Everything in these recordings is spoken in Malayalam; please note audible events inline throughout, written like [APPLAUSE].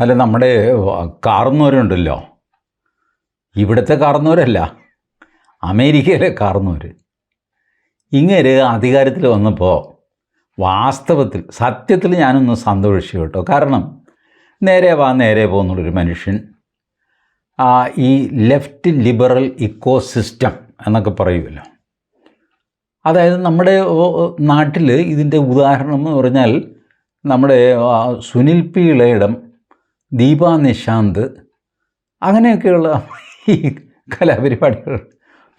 അല്ല നമ്മുടെ കാർന്നവരുണ്ടല്ലോ ഇവിടുത്തെ കാർന്നവരല്ല അമേരിക്കയിലെ കാർന്നവർ ഇങ്ങനെ അധികാരത്തിൽ വന്നപ്പോൾ വാസ്തവത്തിൽ സത്യത്തിൽ ഞാനൊന്ന് സന്തോഷിച്ചു കേട്ടോ. കാരണം നേരെ വാ നേരെ പോകുന്നുള്ളൊരു മനുഷ്യൻ ഈ ലെഫ്റ്റ് ലിബറൽ ഇക്കോ സിസ്റ്റം എന്നൊക്കെ പറയുമല്ലോ. അതായത് നമ്മുടെ നാട്ടിൽ ഇതിന്റെ ഉദാഹരണം എന്ന് പറഞ്ഞാൽ നമ്മുടെ സുനിൽ പി ഇളയിടം ദീപ നിശാന്ത് അങ്ങനെയൊക്കെയുള്ള ഈ കലാപരിപാടികൾ.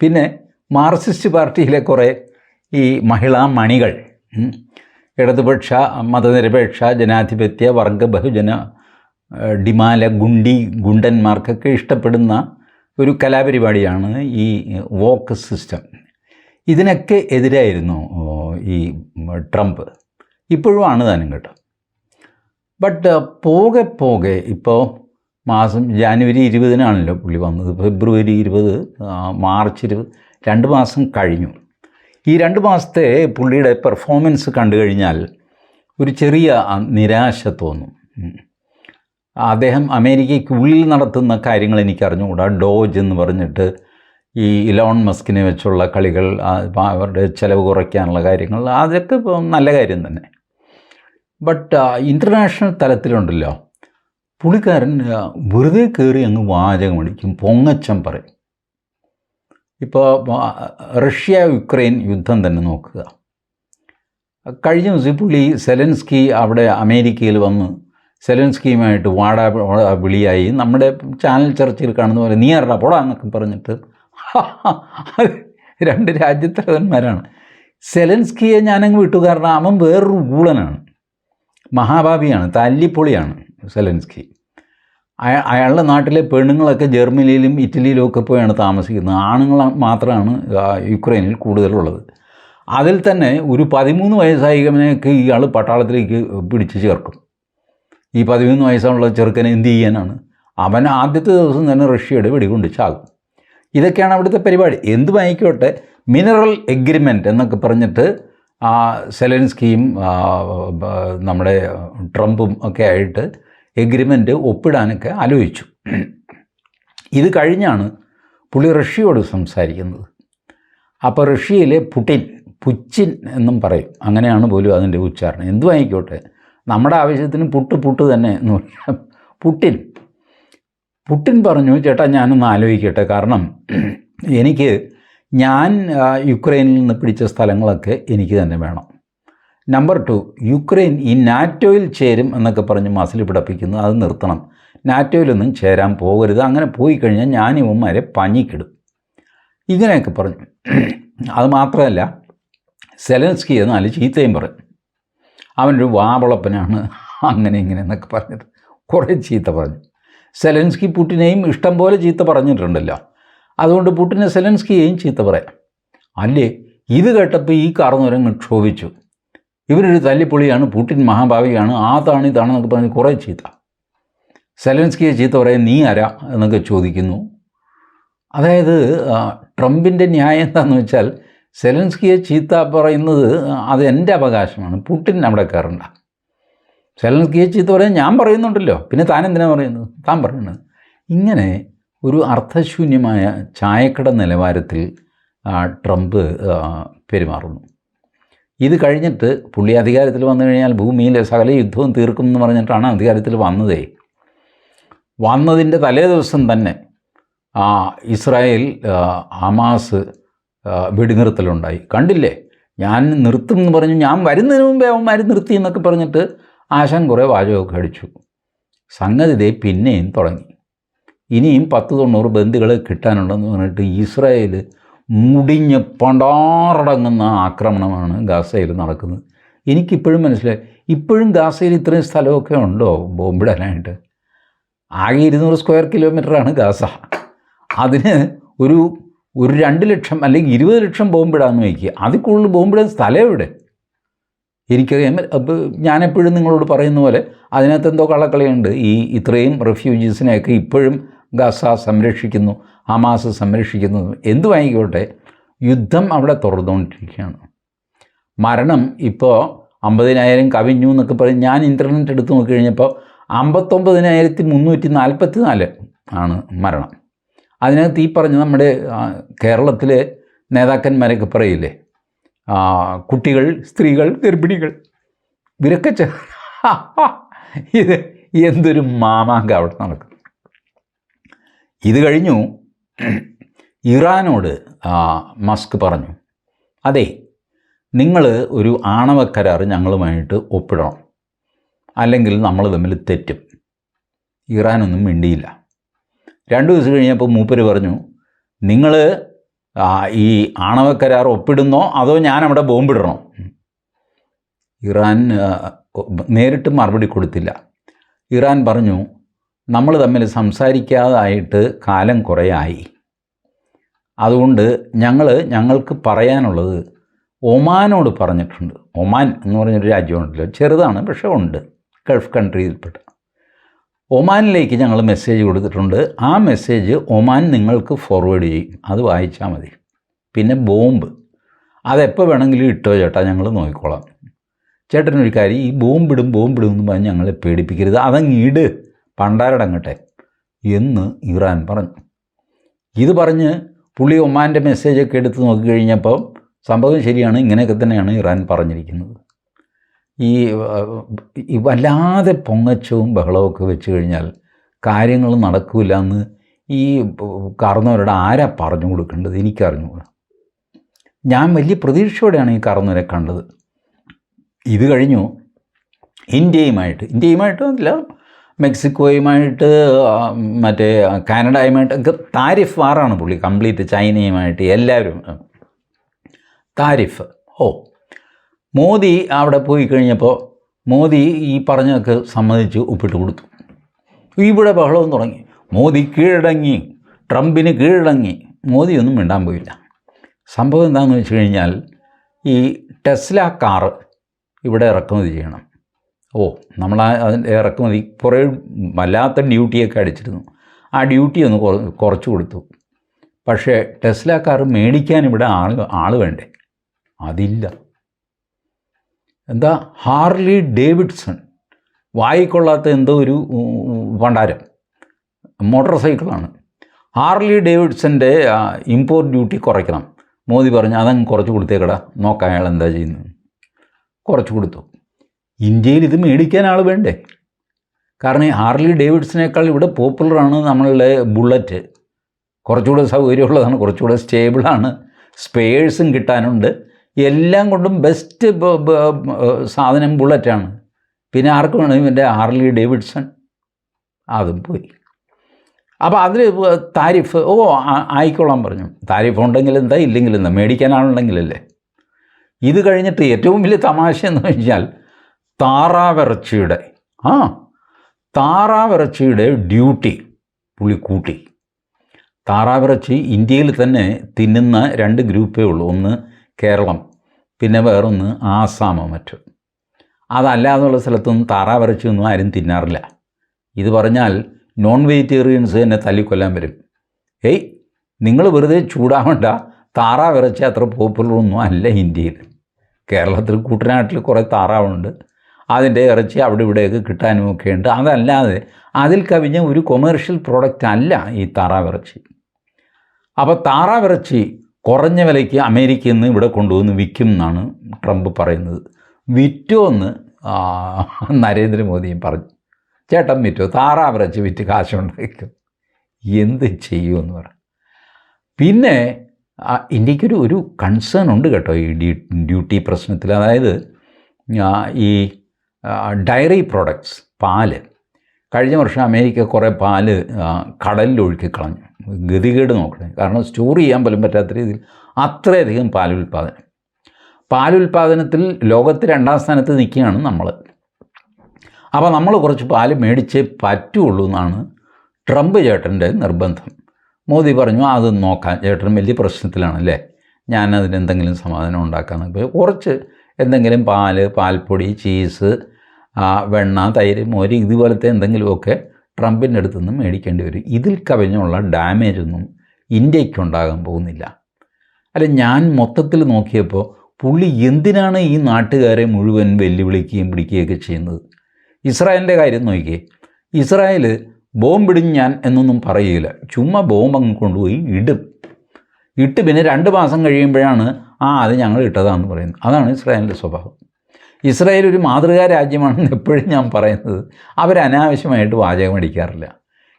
പിന്നെ മാർക്സിസ്റ്റ് പാർട്ടിയിലെ കുറേ ഈ മഹിളാ മണികൾ. ഇടതുപക്ഷ മതനിരപേക്ഷ ജനാധിപത്യ വർഗ ബഹുജന ഡിമാല ഗുണ്ടി ഗുണ്ടന്മാർക്കൊക്കെ ഇഷ്ടപ്പെടുന്ന ഒരു കലാപരിപാടിയാണ് ഈ വോക്ക് സിസ്റ്റം. ഇതിനൊക്കെ എതിരായിരുന്നു ഈ ട്രംപ്. ഇപ്പോഴും ആണ് താനും കേട്ടോ. ബട്ട് പോകെ പോകെ ഇപ്പോൾ മാസം ജാനുവരി ഇരുപതിനാണല്ലോ പുള്ളി വന്നത്. ഫെബ്രുവരി ഇരുപത് മാർച്ച് ഇരുപത് രണ്ട് മാസം കഴിഞ്ഞു. ഈ രണ്ട് മാസത്തെ പുള്ളിയുടെ പെർഫോമൻസ് കണ്ടു കഴിഞ്ഞാൽ ഒരു ചെറിയ നിരാശ തോന്നും. അദ്ദേഹം അമേരിക്കയ്ക്കുള്ളിൽ നടത്തുന്ന കാര്യങ്ങൾ എനിക്കറിഞ്ഞുകൂടാ. ഡോജ് എന്ന് പറഞ്ഞിട്ട് ഈ ഇലോൺ മസ്കിനെ വെച്ചുള്ള കളികൾ അവരുടെ ചിലവ് കുറയ്ക്കാനുള്ള കാര്യങ്ങൾ അതൊക്കെ നല്ല കാര്യം തന്നെ. ബട്ട് ഇന്റർനാഷണൽ തലത്തിലുണ്ടല്ലോ. പുള്ളിക്കാരൻ വെറുതെ കയറി അങ്ങ് വാചകം അടിക്കും പൊങ്ങച്ചം പറയും. ഇപ്പോൾ റഷ്യ യുക്രൈൻ യുദ്ധം തന്നെ നോക്കുക. കഴിഞ്ഞ ദിവസം പുള്ളി സെലൻസ്കി അവിടെ അമേരിക്കയിൽ വന്ന് സെലൻസ്കിയുമായിട്ട് വാടാ വിളിയായി. നമ്മുടെ ചാനൽ ചർച്ചയിൽ കാണുന്ന പോലെ നീ ആരടാ പോടാ എന്നൊക്കെ പറഞ്ഞിട്ട് രണ്ട് രാജ്യത്തലവന്മാരാണ്. സെലൻസ്കിയെ ഞാനങ്ങ് വിട്ടു കാരണം അവൻ വേറൊരു ഊളനാണ്. മഹാഭാവിയാണ് തല്ലിപ്പൊളിയാണ് സെലൻസ്കി. അയ അയാളുടെ നാട്ടിലെ പെണ്ണുങ്ങളൊക്കെ ജർമ്മനിയിലും ഇറ്റലിയിലും ഒക്കെ പോയാണ് താമസിക്കുന്നത്. ആണുങ്ങൾ മാത്രമാണ് യുക്രൈനിൽ കൂടുതലുള്ളത്. അതിൽ തന്നെ ഒരു പതിമൂന്ന് വയസ്സായികനെയൊക്കെ ഇയാൾ പട്ടാളത്തിലേക്ക് പിടിച്ചു ചേർക്കും. ഈ പതിമൂന്ന് വയസ്സുള്ള ചെറുക്കനെ എന്ത് ചെയ്യാനാണ്? അവൻ ആദ്യത്തെ ദിവസം തന്നെ റഷ്യയുടെ വെടികൊണ്ട് ചാകും. ഇതൊക്കെയാണ് അവിടുത്തെ പരിപാടി. എന്ത് വാങ്ങിക്കോട്ടെ മിനറൽ എഗ്രിമെന്റ് എന്നൊക്കെ പറഞ്ഞിട്ട് സെലൻസ്കിയും നമ്മുടെ ട്രംപും ഒക്കെ ആയിട്ട് എഗ്രിമെന്റ് ഒപ്പിടാനൊക്കെ ആലോചിച്ചു. ഇത് കഴിഞ്ഞാണ് പുള്ളി റഷ്യയോട് സംസാരിക്കുന്നത്. അപ്പോൾ റഷ്യയിലെ പുടിൻ പുച്ചിൻ എന്നും പറയും. അങ്ങനെയാണ് പോലും അതിന്റെ ഉച്ചാരണം. എന്തു വാങ്ങിക്കോട്ടെ നമ്മുടെ ആവശ്യത്തിന് പുട്ട് പുട്ട് തന്നെ എന്ന് പറയാം. പുട്ടിൻ പുട്ടിൻ പറഞ്ഞു ചേട്ടാ ഞാനൊന്ന് ആലോചിക്കട്ടെ. കാരണം എനിക്ക് ഞാൻ യുക്രൈനിൽ നിന്ന് പിടിച്ച സ്ഥലങ്ങളൊക്കെ എനിക്ക് തന്നെ വേണം. നമ്പർ ടു യുക്രൈൻ ഈ നാറ്റോയിൽ ചേരും എന്നൊക്കെ പറഞ്ഞ് മസിൽ പിടപ്പിക്കുന്നു. അത് നിർത്തണം. നാറ്റോയിലൊന്നും ചേരാൻ പോകരുത്. അങ്ങനെ പോയി കഴിഞ്ഞാൽ ഞാൻ ഇവന്മാരെ പഞ്ഞിക്കിടും. ഇങ്ങനെയൊക്കെ പറഞ്ഞു. അത് മാത്രമല്ല സെലൻസ്കിയെ നാല് ചീത്തയും പറയും. അവനൊരു വാവളപ്പനാണ്. അങ്ങനെ ഇങ്ങനെ എന്നൊക്കെ പറഞ്ഞത് കുറേ ചീത്ത പറഞ്ഞു. സെലൻസ്കി പുട്ടിനെയും ഇഷ്ടം പോലെ ചീത്ത പറഞ്ഞിട്ടുണ്ടല്ലോ. അതുകൊണ്ട് പുട്ടിനെ സെലൻസ്കിയെയും ചീത്ത പറയാം. അല്ലേ? ഇത് കേട്ടപ്പോൾ ഈ കാർന്നവരങ്ങ് ക്ഷോഭിച്ചു. ഇവരൊരു തല്ലിപ്പൊളിയാണ് പുട്ടിൻ മഹാഭാവിയാണ് ആതാണ് ഇതാണെന്നൊക്കെ പറഞ്ഞ് കുറേ ചീത്ത. സെലൻസ്കിയെ ചീത്ത പറയാൻ നീ ആരാ എന്നൊക്കെ ചോദിക്കുന്നു. അതായത് ട്രംപിന്റെ ന്യായം എന്താണെന്ന് വെച്ചാൽ സെലൻസ്കിയെ ചീത്ത പറയുന്നത് അത് എന്റെ അവകാശമാണ്. പുട്ടിൻ അവിടെ കയറണ്ട. സെലൻസ്കിയെ ചീത്ത പറയാൻ ഞാൻ പറയുന്നുണ്ടല്ലോ. പിന്നെ താൻ എന്തിനാണ് പറയുന്നത്? താൻ പറയുന്നത് ഇങ്ങനെ ഒരു അർത്ഥശൂന്യമായ ചായക്കട നിലവാരത്തിൽ ട്രംപ് പെരുമാറുന്നു. ഇത് കഴിഞ്ഞിട്ട് പുള്ളി അധികാരത്തിൽ വന്നു കഴിഞ്ഞാൽ ഭൂമിയിലെ സകല യുദ്ധവും തീർക്കും എന്ന് പറഞ്ഞിട്ടാണ് അധികാരത്തിൽ വന്നതേ. വന്നതിന്റെ തലേ ദിവസം തന്നെ ഇസ്രായേൽ ഹമാസ് വെടിനിർത്തലുണ്ടായി. കണ്ടില്ലേ? ഞാൻ നിർത്തും എന്ന് പറഞ്ഞു ഞാൻ വരുന്നതിന് മുമ്പേ അവന്മാർ നിർത്തി എന്നൊക്കെ പറഞ്ഞിട്ട് ആശാൻ കുറേ വാചകമൊക്കെ അടിച്ചു. സംഗതി പിന്നെയും തുടങ്ങി. ഇനിയും പത്ത് തൊണ്ണൂറ് ബന്ധുക്കളെ കിട്ടാനുണ്ടെന്ന് പറഞ്ഞിട്ട് ഇസ്രായേൽ മുടിഞ്ഞ് പണ്ടാറടങ്ങുന്ന ആക്രമണമാണ് ഗാസയിൽ നടക്കുന്നത്. എനിക്കിപ്പോഴും മനസ്സിലായി. ഇപ്പോഴും ഗാസയിൽ ഇത്രയും സ്ഥലമൊക്കെ ഉണ്ടോ ബോംബിടാനായിട്ട്? ആകെ ഇരുന്നൂറ് സ്ക്വയർ കിലോമീറ്ററാണ് ഗാസ. അതിന് ഒരു ഒരു രണ്ട് ലക്ഷം അല്ലെങ്കിൽ ഇരുപത് ലക്ഷം ബോംബിടാന്ന് വയ്ക്കുക. അതിൽ കൂടുതൽ ബോംബിടാൻ സ്ഥലം എവിടെ? എനിക്കറിയാൻ അപ്പോൾ ഞാനെപ്പോഴും നിങ്ങളോട് പറയുന്ന പോലെ അതിനകത്ത് എന്തോ കള്ളക്കളിയുണ്ട്. ഈ ഇത്രയും റെഫ്യൂജീസിനെയൊക്കെ ഇപ്പോഴും ഗസ സംരക്ഷിക്കുന്നു ഹമാസ് സംരക്ഷിക്കുന്നു. എന്തുമായിക്കോട്ടെ യുദ്ധം അവിടെ തുറന്നുകൊണ്ടിരിക്കുകയാണ്. മരണം ഇപ്പോൾ അമ്പതിനായിരം കവിഞ്ഞു എന്നൊക്കെ പറഞ്ഞ് ഞാൻ ഇന്റർനെറ്റ് എടുത്ത് നോക്കി കഴിഞ്ഞപ്പോൾ അമ്പത്തൊമ്പതിനായിരത്തി മുന്നൂറ്റി നാൽപ്പത്തി നാല് ആണ് മരണം. അതിനകത്ത് ഈ പറഞ്ഞ നമ്മുടെ കേരളത്തിലെ നേതാക്കന്മാരൊക്കെ പറയില്ലേ കുട്ടികൾ സ്ത്രീകൾ ഗർഭിണികൾ ഇവരൊക്കെ [LAUGHS] ഇത് എന്തൊരു മാമാങ്ക അവിടെ നടക്കും ഇത് കഴിഞ്ഞു. ഇറാനോട് മസ്ക് പറഞ്ഞു അതെ നിങ്ങൾ ഒരു ആണവ കരാർ ഞങ്ങളുമായിട്ട് ഒപ്പിടണം. അല്ലെങ്കിൽ നമ്മൾ തമ്മിൽ തെറ്റും. ഇറാനൊന്നും മിണ്ടിയില്ല. രണ്ട് ദിവസം കഴിഞ്ഞപ്പോൾ മൂപ്പര് പറഞ്ഞു നിങ്ങൾ ഈ ആണവ കരാർ ഒപ്പിടുന്നോ? അതോ ഞാൻ അവിടെ ബോംബിടണോ? ഇറാൻ നേരിട്ട് മറുപടി കൊടുത്തില്ല. ഇറാൻ പറഞ്ഞു നമ്മൾ തമ്മിൽ സംസാരിക്കാതായിട്ട് കാലം കുറേ ആയി അതുകൊണ്ട് ഞങ്ങൾ ഞങ്ങൾക്ക് പറയാനുള്ളത് ഒമാനോട് പറഞ്ഞിട്ടുണ്ട്. ഒമാൻ എന്ന് പറഞ്ഞൊരു രാജ്യമുണ്ടല്ലോ. ചെറുതാണ് പക്ഷേ ഉണ്ട്. ഗൾഫ് കൺട്രീസിൽപ്പെട്ട ഒമാനിലേക്ക് ഞങ്ങൾ മെസ്സേജ് കൊടുത്തിട്ടുണ്ട്. ആ മെസ്സേജ് ഒമാൻ നിങ്ങൾക്ക് ഫോർവേഡ് ചെയ്യും. അത് വായിച്ചാൽ മതി. പിന്നെ ബോംബ്. അതെപ്പോൾ വേണമെങ്കിലും ഇട്ടോ ചേട്ടാ ഞങ്ങൾ നോക്കിക്കോളാം. ചേട്ടനൊരു കാര്യം ഈ ബോംബിടും ബോംബിടും എന്ന് പറഞ്ഞ് ഞങ്ങളെ പേടിപ്പിക്കരുത്. അതങ്ങ് ഇട്. പണ്ടാരടങ്ങട്ടെ എന്ന് ഇറാൻ പറഞ്ഞു. ഇത് പറഞ്ഞ് പുള്ളി ഒമാന്റെ മെസ്സേജൊക്കെ എടുത്ത് നോക്കിക്കഴിഞ്ഞപ്പോൾ സംഭവം ശരിയാണ് ഇങ്ങനെയൊക്കെ തന്നെയാണ് ഇറാൻ പറഞ്ഞിരിക്കുന്നത്. ഈ വല്ലാതെ പൊങ്ങച്ചവും ബഹളവും ഒക്കെ വെച്ച് കഴിഞ്ഞാൽ കാര്യങ്ങൾ നടക്കില്ല എന്ന് ഈ കാർന്നവരുടെ ആരാ പറഞ്ഞു കൊടുക്കേണ്ടത്? എനിക്കറിഞ്ഞുകൂടാ ഞാൻ വലിയ പ്രതീക്ഷയോടെയാണ് ഈ കാർന്നവരെ കണ്ടത്. ഇത് കഴിഞ്ഞു ഇന്ത്യയുമായിട്ട്. ഇന്ത്യയുമായിട്ട് അല്ല മെക്സിക്കോയുമായിട്ട് മറ്റേ കാനഡയുമായിട്ട് താരിഫ് വാറാണ് പുള്ളി. കംപ്ലീറ്റ് ചൈനയുമായിട്ട് എല്ലാവരും താരിഫ്. ഓ മോദി അവിടെ പോയി കഴിഞ്ഞപ്പോൾ മോദി ഈ പറഞ്ഞതൊക്കെ സമ്മതിച്ച് ഒപ്പിട്ട് കൊടുത്തു. ഇവിടെ ബഹളവും തുടങ്ങി. മോദി കീഴടങ്ങി ട്രംപിന് കീഴടങ്ങി. മോദിയൊന്നും മിണ്ടാൻ പോയില്ല. സംഭവം എന്താണെന്ന് വെച്ച് കഴിഞ്ഞാൽ ഈ ടെസ്ല കാറ് ഇവിടെ ഇറക്കുമതി ചെയ്യണം. ഓ നമ്മൾ ആ അതിന്റെ ഇറക്കുമതി കുറേ വല്ലാത്ത ഡ്യൂട്ടിയൊക്കെ അടിച്ചിരുന്നു. ആ ഡ്യൂട്ടി ഒന്ന് കുറ- കുറച്ച് കൊടുത്തു. പക്ഷേ ടെസ്ല കാർ മേടിക്കാൻ ഇവിടെ ആൾ ആൾ വേണ്ടേ? അതില്ല. എന്താ? Harley Davidson. വായിക്കൊള്ളാത്ത എന്തോ ഒരു ഭണ്ഡാരം. മോട്ടോർ സൈക്കിളാണ്. ഹാർലി ഡേവിഡ്സന്റെ ഇമ്പോർട്ട് ഡ്യൂട്ടി കുറയ്ക്കണം. മോദി പറഞ്ഞു അതങ്ങ് കുറച്ച് കൊടുത്തേക്കടാ. നോക്കാം അയാൾ എന്താ ചെയ്യുന്നത്. കുറച്ച് കൊടുത്തു. ഇന്ത്യയിൽ ഇത് മേടിക്കാൻ ആൾ വേണ്ടേ? കാരണം ഈ ഹാർലി ഡേവിഡ്സിനേക്കാൾ ഇവിടെ പോപ്പുലറാണ് നമ്മളുടെ ബുള്ളറ്റ്. കുറച്ചുകൂടെ സൗകര്യമുള്ളതാണ് കുറച്ചുകൂടെ സ്റ്റേബിളാണ് സ്പെയേഴ്സും കിട്ടാനുണ്ട്. എല്ലാം കൊണ്ടും ബെസ്റ്റ് സാധനം ബുള്ളറ്റാണ് പിന്നെ ആർക്ക് വേണം ഇവന്റെ ഹാർലി ഡേവിഡ്സൺ? അതും പോയി. അപ്പോൾ അതിൽ താരിഫ് ഓ ആയിക്കോളാം പറഞ്ഞു. താരിഫ് ഉണ്ടെങ്കിൽ എന്താ ഇല്ലെങ്കിൽ എന്താ മേടിക്കാനാളുണ്ടെങ്കിലല്ലേ ഇത് കഴിഞ്ഞിട്ട് ഏറ്റവും വലിയ തമാശ എന്ന് വെച്ചാൽ താറാവിറച്ചിയുടെ ആ താറാവിറച്ചിയുടെ ഡ്യൂട്ടി പുള്ളി കൂട്ടി. താറാവിറച്ചി ഇന്ത്യയിൽ തന്നെ തിന്നുന്ന രണ്ട് ഗ്രൂപ്പേ ഉള്ളൂ. ഒന്ന് കേരളം പിന്നെ വേറൊന്ന് ആസാമോ മറ്റോ. അതല്ലാതുള്ള സ്ഥലത്തൊന്നും താറാവിറച്ചിയൊന്നും ആരും തിന്നാറില്ല. ഇത് പറഞ്ഞാൽ നോൺ വെജിറ്റേറിയൻസ് തന്നെ തല്ലിക്കൊല്ലാൻ വരും. ഏയ് നിങ്ങൾ വെറുതെ ചൂടാവണ്ട. താറാവിറച്ചി അത്ര പോപ്പുലറൊന്നും അല്ല ഇന്ത്യയിൽ. കേരളത്തിൽ കുട്ടനാട്ടിൽ കുറേ താറാവുണ്ട്. അതിന്റെ ഇറച്ചി അവിടെ ഇവിടെയൊക്കെ കിട്ടാനും ഒക്കെ ഉണ്ട്. അതല്ലാതെ അതിൽ കവിഞ്ഞ ഒരു കൊമേർഷ്യൽ പ്രോഡക്റ്റ് അല്ല ഈ താറാവിറച്ചി. അപ്പോൾ താറാവിറച്ചി കുറഞ്ഞ വിലയ്ക്ക് അമേരിക്കയിൽ നിന്ന് ഇവിടെ കൊണ്ടുവന്ന് വിൽക്കും എന്നാണ് ട്രംപ് പറയുന്നത്. വിറ്റോ എന്ന് നരേന്ദ്രമോദിയും പറഞ്ഞു. ചേട്ടൻ വിറ്റോ? താറാവിറച്ചി വിറ്റ് കാശുണ്ടാക്കും എന്ത് ചെയ്യുമെന്ന് പറയാം പിന്നെ ഇന്ത്യക്കൊരു ഒരു കൺസേൺ ഉണ്ട് കേട്ടോ ഈ ഡ്യൂട്ടി പ്രശ്നത്തിൽ. അതായത് ഈ ഡയറി പ്രോഡക്ട്സ് പാൽ. കഴിഞ്ഞ വർഷം അമേരിക്ക കുറേ പാൽ കടലിൽ ഒഴുക്കി കളഞ്ഞു. ഗതികേട് നോക്കണേ. കാരണം സ്റ്റോർ ചെയ്യാൻ പോലും പറ്റാത്ത രീതിയിൽ അത്രയധികം പാലുൽപാദനം. പാലുൽപാദനത്തിൽ ലോകത്ത് രണ്ടാം സ്ഥാനത്ത് നിൽക്കുകയാണ് നമ്മൾ. അപ്പോൾ നമ്മൾ കുറച്ച് പാൽ മേടിച്ചേ പറ്റുള്ളൂ എന്നാണ് ട്രംപ് ചേട്ടന്റെ നിർബന്ധം. മോദി പറഞ്ഞു അത് നോക്കാം. ചേട്ടൻ വലിയ പ്രശ്നത്തിലാണല്ലേ ഞാൻ അതിന് എന്തെങ്കിലും സമാധാനം ഉണ്ടാക്കാമെന്ന് ഇപ്പോൾ കുറച്ച് എന്തെങ്കിലും പാൽ പാൽപ്പൊടി ചീസ് ആ, വെണ്ണ തൈര് മോര് ഇതുപോലത്തെ എന്തെങ്കിലുമൊക്കെ ട്രംപിന്റെ അടുത്ത് നിന്ന് മേടിക്കേണ്ടി വരും. ഇതിൽ കവിഞ്ഞുള്ള ഡാമേജൊന്നും ഒന്നും ഇന്ത്യയ്ക്ക് ഉണ്ടാകാൻ പോകുന്നില്ല. അല്ല ഞാൻ മൊത്തത്തിൽ നോക്കിയപ്പോൾ പുള്ളി എന്തിനാണ് ഈ നാട്ടുകാരെ മുഴുവൻ വെല്ലുവിളിക്കുകയും പിടിക്കുകയൊക്കെ ചെയ്യുന്നത്? ഇസ്രായേലിന്റെ കാര്യം നോക്കിയേ. ഇസ്രായേൽ ബോംബിടും ഞാൻ എന്നൊന്നും പറയുകയില്ല ചുമ്മാ ബോംബ് അങ്ങ് കൊണ്ടുപോയി ഇടും. ഇട്ട് പിന്നെ രണ്ട് മാസം കഴിയുമ്പോഴാണ് ആ അത് ഞങ്ങൾ ഇട്ടതാണെന്ന് പറയുന്നത്. അതാണ് ഇസ്രായേലിന്റെ സ്വഭാവം. ഇസ്രായേൽ ഒരു മാതൃകാ രാജ്യമാണെന്ന് എപ്പോഴും ഞാൻ പറയുന്നത്. അവർ അനാവശ്യമായിട്ട് വാചകം അടിക്കാറില്ല.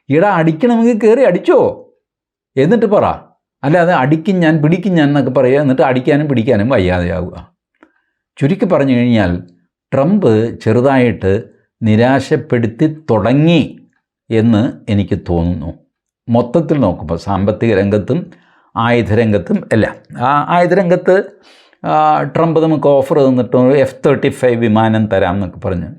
ഇട അടിക്കണമെങ്കിൽ കയറി അടിച്ചോ. എന്നിട്ട് പറ. അല്ലാതെ അടിക്കും ഞാൻ പിടിക്കും ഞാൻ എന്നൊക്കെ പറയുക. എന്നിട്ട് അടിക്കാനും പിടിക്കാനും വയ്യാതെയാവുക. ചുരുക്കി പറഞ്ഞു കഴിഞ്ഞാൽ ട്രംപ് ചെറുതായിട്ട് നിരാശപ്പെടുത്തി തുടങ്ങി എന്ന് എനിക്ക് തോന്നുന്നു. മൊത്തത്തിൽ നോക്കുമ്പോൾ സാമ്പത്തിക രംഗത്തും ആയുധരംഗത്തും എല്ലാം. ആ ആയുധരംഗത്ത് ട്രംപ് നമുക്ക് ഓഫർ തന്നിട്ട് എഫ് തേർട്ടി ഫൈവ് വിമാനം തരാം എന്നൊക്കെ പറഞ്ഞു.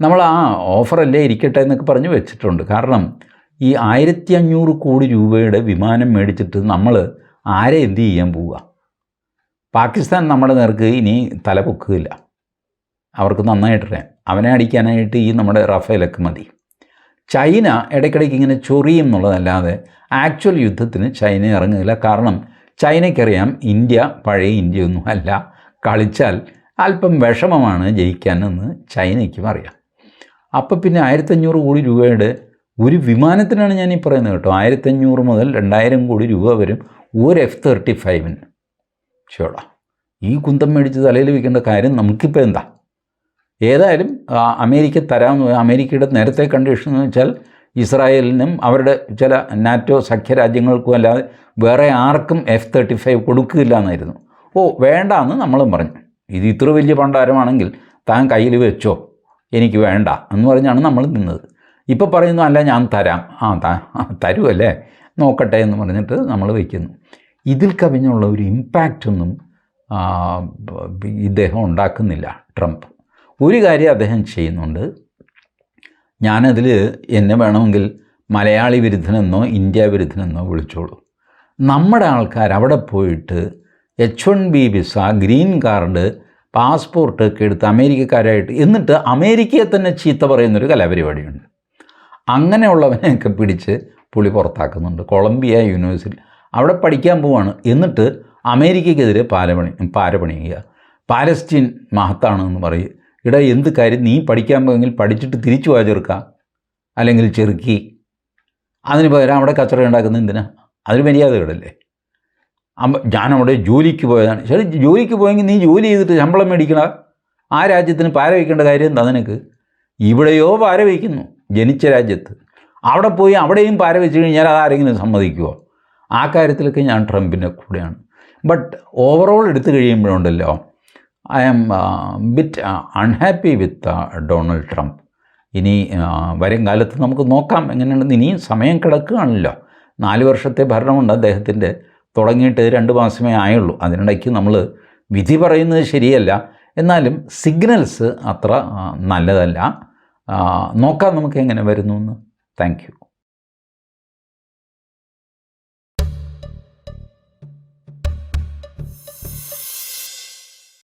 നമ്മൾ ആ ഓഫറല്ലേ ഇരിക്കട്ടെ എന്നൊക്കെ പറഞ്ഞ് വെച്ചിട്ടുണ്ട്. കാരണം ഈ ആയിരത്തി അഞ്ഞൂറ് കോടി രൂപയുടെ വിമാനം മേടിച്ചിട്ട് നമ്മൾ ആരെ എന്ത് ചെയ്യാൻ പോവുക? പാകിസ്ഥാൻ നമ്മുടെ നേർക്ക് ഇനി തല പൊക്കുകയില്ല. അവർക്ക് നന്നായിട്ടറിയാം അവനെ അടിക്കാനായിട്ട് ഈ നമ്മുടെ റഫേലൊക്കെ മതി. ചൈന ഇടയ്ക്കിടയ്ക്ക് ഇങ്ങനെ ചൊറിയും എന്നുള്ളതല്ലാതെ ആക്ച്വൽ യുദ്ധത്തിന് ചൈന ഇറങ്ങുകയില്ല. കാരണം ചൈനയ്ക്കറിയാം ഇന്ത്യ പഴയ ഇന്ത്യയൊന്നും അല്ല. കളിച്ചാൽ അല്പം വിഷമമാണ് ജയിക്കാനെന്ന് ചൈനയ്ക്കും അറിയാം. അപ്പോൾ പിന്നെ ആയിരത്തഞ്ഞൂറ് കോടി രൂപയുടെ ഒരു വിമാനത്തിനാണ് ഞാൻ ഈ പറയുന്നത് കേട്ടോ. ആയിരത്തഞ്ഞൂറ് മുതൽ രണ്ടായിരം കോടി രൂപ വരും ഒരു എഫ് തേർട്ടി ഫൈവിന്. ചേടാ ഈ കുന്തം മേടിച്ച് തലയിൽ വയ്ക്കേണ്ട കാര്യം നമുക്കിപ്പോൾ എന്താ? ഏതായാലും അമേരിക്ക തരാമെന്ന് അമേരിക്കയുടെ നേരത്തെ കണ്ടീഷൻ എന്ന് വെച്ചാൽ ഇസ്രായേലിനും അവരുടെ ചില നാറ്റോ സഖ്യരാജ്യങ്ങൾക്കും അല്ലാതെ വേറെ ആർക്കും എഫ് തേർട്ടി ഫൈവ് കൊടുക്കില്ല എന്നായിരുന്നു ഓ വേണ്ട എന്ന് നമ്മളും പറഞ്ഞു. ഇത് ഇത്ര വലിയ പണ്ടാരമാണെങ്കിൽ താൻ കയ്യിൽ വെച്ചോ? എനിക്ക് വേണ്ട എന്ന് പറഞ്ഞാണ് നമ്മൾ നിന്നത്. ഇപ്പോൾ പറയുന്നു അല്ല ഞാൻ തരാം. ആ തരുമല്ലേ നോക്കട്ടെ എന്ന് പറഞ്ഞിട്ട് നമ്മൾ വയ്ക്കുന്നു ഇതിൽ കവിഞ്ഞുള്ള ഒരു ഇമ്പാക്റ്റ് ഒന്നും ആ, ഇദ്ദേഹം ഉണ്ടാക്കുന്നില്ല ട്രംപ്. ഒരു കാര്യം അദ്ദേഹം ചെയ്യുന്നുണ്ട്. ഞാനതിൽ എന്നെ വേണമെങ്കിൽ മലയാളി വിരുദ്ധനെന്നോ ഇന്ത്യ വിരുദ്ധനെന്നോ വിളിച്ചോളൂ. നമ്മുടെ ആൾക്കാർ അവിടെ പോയിട്ട് H one B visa green card passport ഒക്കെ എടുത്ത് അമേരിക്കക്കാരായിട്ട് എന്നിട്ട് അമേരിക്കയെ തന്നെ ചീത്ത പറയുന്നൊരു കലാപരിപാടിയുണ്ട്. അങ്ങനെയുള്ളവനെയൊക്കെ പിടിച്ച് പുളി പുറത്താക്കുന്നുണ്ട്. കൊളംബിയ യൂണിവേഴ്സിറ്റി അവിടെ പഠിക്കാൻ പോവാണ്. എന്നിട്ട് അമേരിക്കയ്ക്കെതിരെ പാലപണി പാരപണിയുക. പാലസ്റ്റീൻ മഹത്താണെന്ന് പറയും. ഇട എന്ത് കാര്യം? നീ പഠിക്കാൻ പോയെങ്കിൽ പഠിച്ചിട്ട് തിരിച്ചു പോയാൽ ചെറുക്കുക അല്ലെങ്കിൽ ചെറുക്കി. അതിന് പകരം അവിടെ കച്ചറ ഉണ്ടാക്കുന്നത് എന്തിനാ? അതിന് മര്യാദകളല്ലേ ഞാൻ ഞാനവിടെ ജോലിക്ക് പോയതാണ്. ശരി ജോലിക്ക് പോയെങ്കിൽ നീ ജോലി ചെയ്തിട്ട് ശമ്പളം മേടിക്കണ? ആ രാജ്യത്തിന് പാര വയ്ക്കേണ്ട കാര്യം എന്താ നിനക്ക്? ഇവിടെയോ പാര വയ്ക്കുന്നു ജനിച്ച രാജ്യത്ത്. അവിടെ പോയി അവിടെയും പാര വെച്ച് കഴിഞ്ഞാൽ അതാരെങ്കിലും സമ്മതിക്കുമോ ആ കാര്യത്തിലൊക്കെ ഞാൻ ട്രംപിന്റെ കൂടെയാണ്. ബട്ട് ഓവറോൾ എടുത്തു കഴിയുമ്പോഴുണ്ടല്ലോ I am bit unhappy with Donald Trump ഇനി ആ, വരും കാലത്ത് നമുക്ക് നോക്കാം എങ്ങനെയാണെന്ന് ഇനിയും സമയം കിടക്കുകയാണല്ലോ. നാല് വർഷത്തെ ഭരണമുണ്ട് അദ്ദേഹത്തിന്റെ. തുടങ്ങിയിട്ട് രണ്ട് മാസമേ ആയുള്ളൂ. അതിനിടയ്ക്ക് നമ്മൾ വിധി പറയുന്നത് ശരിയല്ല. എന്നാലും സിഗ്നൽസ് അത്ര നല്ലതല്ല. നോക്കാം നമുക്ക് എങ്ങനെ വരുന്നു എന്ന്. താങ്ക്